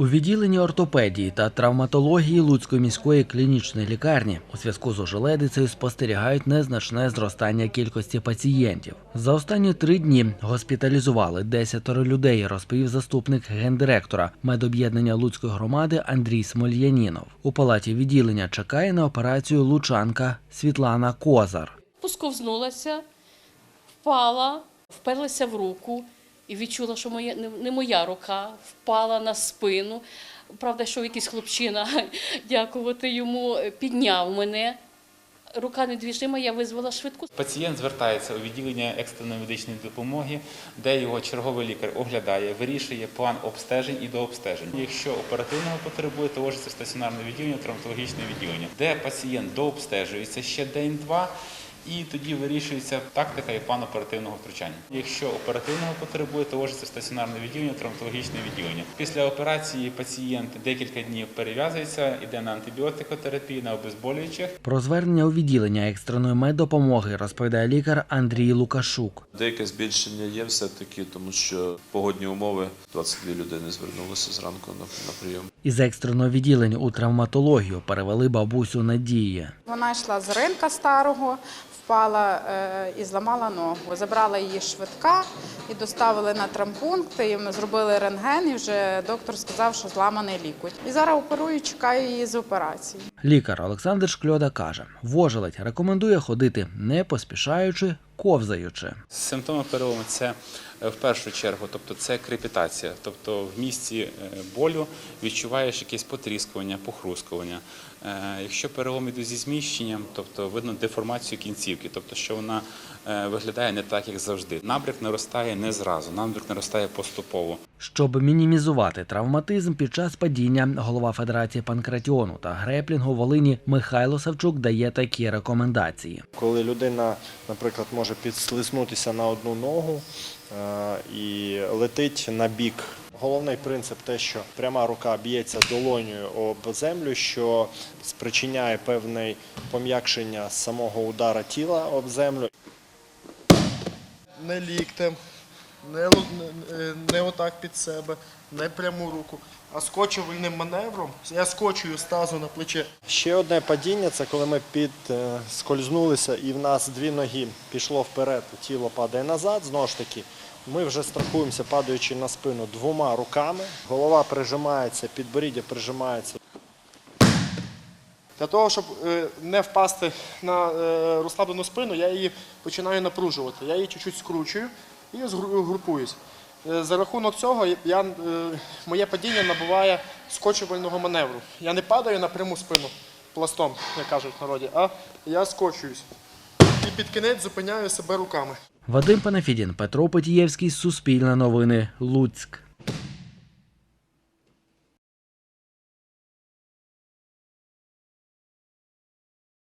У відділенні ортопедії та травматології Луцької міської клінічної лікарні у зв'язку з ожеледицею спостерігають незначне зростання кількості пацієнтів. За останні три дні госпіталізували 10 людей, розповів заступник гендиректора медоб'єднання Луцької громади Андрій Смольянінов. У палаті відділення чекає на операцію лучанка Світлана Козар. Посковзнулася, впала, вперлася в руку і відчула, що моє, не, моя рука, впала на спину. Правда, що якийсь хлопчина, дякувати йому, підняв мене. Рука недвіжима, я визвала швидку. Пацієнт звертається у відділення екстреної медичної допомоги, де його черговий лікар оглядає, вирішує план обстежень і дообстежень. Якщо оперативного потребує, то ложиться стаціонарне відділення, травматологічне відділення, де пацієнт дообстежується ще день-два. І тоді вирішується тактика і план оперативного втручання. Якщо оперативного потребує, то ложиться стаціонарне відділення, травматологічне відділення. Після операції пацієнт декілька днів перев'язується, йде на антибіотикотерапію, на обезболюючих. Про звернення у відділення екстреної меддопомоги розповідає лікар Андрій Лукашук. Деяке збільшення є все-таки, тому що погодні умови 22 людини звернулися зранку на, на прийом. Із екстреного відділення у травматологію перевели бабусю Надії. Вона йшла з ринка старого, впала е, і зламала ногу. Забрала її швидка і доставили на трампункт. І зробили рентген, і вже доктор сказав, що зламаний лікуть. І зараз оперую, чекаю її з операції. Лікар Олександр Шкльода каже, вожеледь рекомендує ходити не поспішаючи, ковзаючи. Симптоми перелому це е, в першу чергу, тобто це крепітація, тобто в місці е, болю відчуваєш якесь потріскування, похрускування. Е, Якщо перелом іде зі зміщенням, тобто видно деформацію кінцівки, тобто що вона виглядає не так, як завжди. Набряк наростає не зразу, набряк наростає поступово. Щоб мінімізувати травматизм під час падіння, голова Федерації панкратіону та греплінгу Волині Михайло Савчук дає такі рекомендації. Коли людина, наприклад, може підслизнутися на одну ногу е, і летить на бік. Головний принцип те, що пряма рука б'ється долонею об землю, що спричиняє певне пом'якшення самого удара тіла об землю. не ліктем, не, не, не отак під себе, не пряму руку, а скочувальним маневром. Я скочую з тазу на плече. Ще одне падіння це коли ми підскользнулися і в нас дві ноги пішло вперед, тіло падає назад. Знову ж таки, ми вже страхуємося, падаючи на спину двома руками. Голова прижимається, підборіддя прижимається. Для того, щоб е, не впасти на е, розслаблену спину, я її починаю напружувати. Я її чуть-чуть скручую і групуюсь. Е, За рахунок цього я, е, моє падіння набуває скочувального маневру. Я не падаю на пряму спину пластом, як кажуть в народі, а я скочуюсь. І під кінець зупиняю себе руками. Вадим Панафідін, Петро Потієвський, Суспільне новини, Луцьк.